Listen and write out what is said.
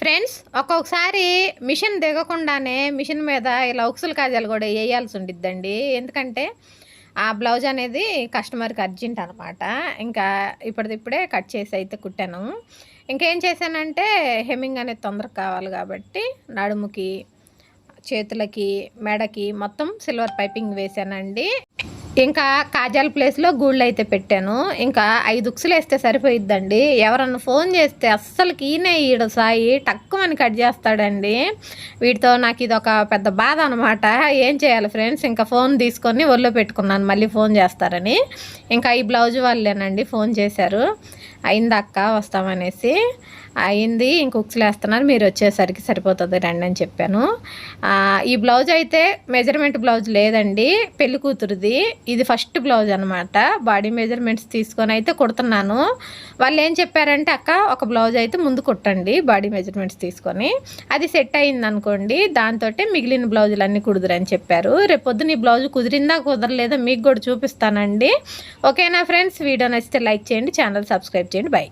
Friends ఒక్కొక్కసారి machine దిగకుండానే machine మీద ఇలా ఉక్సులు కాజాలు కూడా వేయాల్సి ఉండిద్దండి. ఎందుకంటే ఆ బ్లౌజ్ అనేది కస్టమర్కి అర్జెంట్ అనమాట ఇంకా ఇప్పటిదిప్పుడే కట్ చేసి అయితే కుట్టాను. ఇంకేం చేశానంటే హెమ్మింగ్ అనేది తొందరగా కావాలి కాబట్టి నడుముకి చేతులకి మెడకి మొత్తం సిల్వర్ పైపింగ్ వేసానండి ఇంకా కాజాల ప్లేస్లో గూళ్ళు అయితే పెట్టాను. ఇంకా ఐదు ఉక్సులు వేస్తే సరిపోయిద్దండి. ఎవరన్నా ఫోన్ చేస్తే అస్సలు ఈయనే ఈడ సాయి. టక్కుమని కట్ చేస్తాడండి. వీటితో నాకు ఇది ఒక పెద్ద బాధ అనమాట ఏం చేయాలి ఫ్రెండ్స్ ఇంకా ఫోన్ తీసుకొని ఒళ్ళో పెట్టుకున్నాను. మళ్ళీ ఫోన్ చేస్తారని. ఇంకా ఈ బ్లౌజ్ వాళ్ళేనండి ఫోన్ చేశారు. అయిందక్క వస్తామనేసి. అయింది ఇంకొకసలు వేస్తున్నారు మీరు వచ్చేసరికి సరిపోతుంది రండి అని చెప్పాను. ఈ బ్లౌజ్ అయితే మెజర్మెంట్ బ్లౌజ్ లేదండి పెళ్ళి కూతురుది. ఇది ఫస్ట్ బ్లౌజ్ అనమాట బాడీ మెజర్మెంట్స్ తీసుకొని అయితే కుడుతున్నాను. వాళ్ళు ఏం చెప్పారంటే అక్క ఒక బ్లౌజ్ అయితే ముందు కుట్టండి బాడీ మెజర్మెంట్స్ తీసుకొని. అది సెట్ అయింది అనుకోండి దాంతో మిగిలిన బ్లౌజులు అన్నీ కుదురని చెప్పారు. రేపు ఈ బ్లౌజ్ కుదిరిందా కుదరలేదా మీకు కూడా చూపిస్తానండి. ఓకేనా ఫ్రెండ్స్? వీడియో నచ్చితే లైక్ చేయండి ఛానల్ సబ్స్క్రైబ్ చేయండి. and bye.